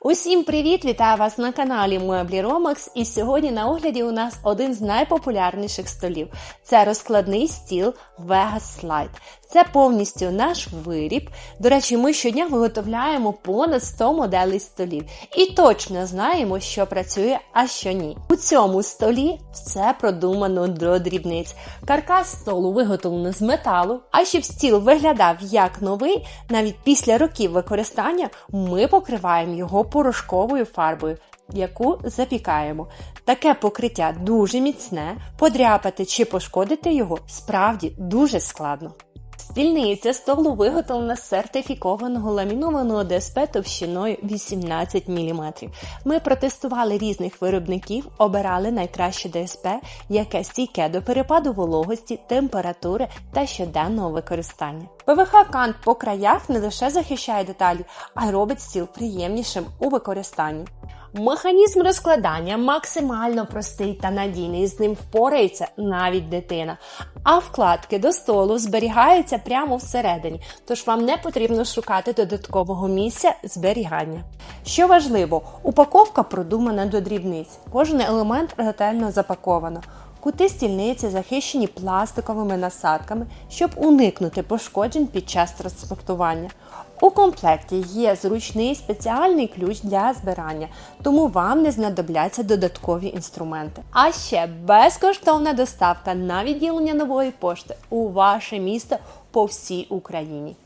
Усім привіт! Вітаю вас на каналі Меблі Ромакс. І сьогодні на огляді у нас один з найпопулярніших столів. Це розкладний стіл Vegas Slide. Це повністю наш виріб. До речі, ми щодня виготовляємо понад 100 моделей столів і точно знаємо, що працює, а що ні. У цьому столі все продумано до дрібниць. Каркас столу виготовлено з металу, а щоб стіл виглядав як новий, навіть після років використання ми покриваємо його порошковою фарбою. Яку запікаємо. Таке покриття дуже міцне, подряпати чи пошкодити його справді дуже складно. Стільниця столу виготовлена з сертифікованого ламінованого ДСП товщиною 18 мм. Ми протестували різних виробників, обирали найкраще ДСП, яке стійке до перепаду вологості, температури та щоденного використання. ПВХ кант по краях не лише захищає деталі, а й робить стіл приємнішим у використанні. Механізм розкладання максимально простий та надійний, з ним впорається навіть дитина. А вкладки до столу зберігаються прямо всередині, тож вам не потрібно шукати додаткового місця зберігання. Що важливо, упаковка продумана до дрібниць. Кожен елемент ретельно запаковано. Кути стільниці захищені пластиковими насадками, щоб уникнути пошкоджень під час транспортування. У комплекті є зручний спеціальний ключ для збирання, тому вам не знадобляться додаткові інструменти. А ще безкоштовна доставка на відділення нової пошти у ваше місто по всій Україні.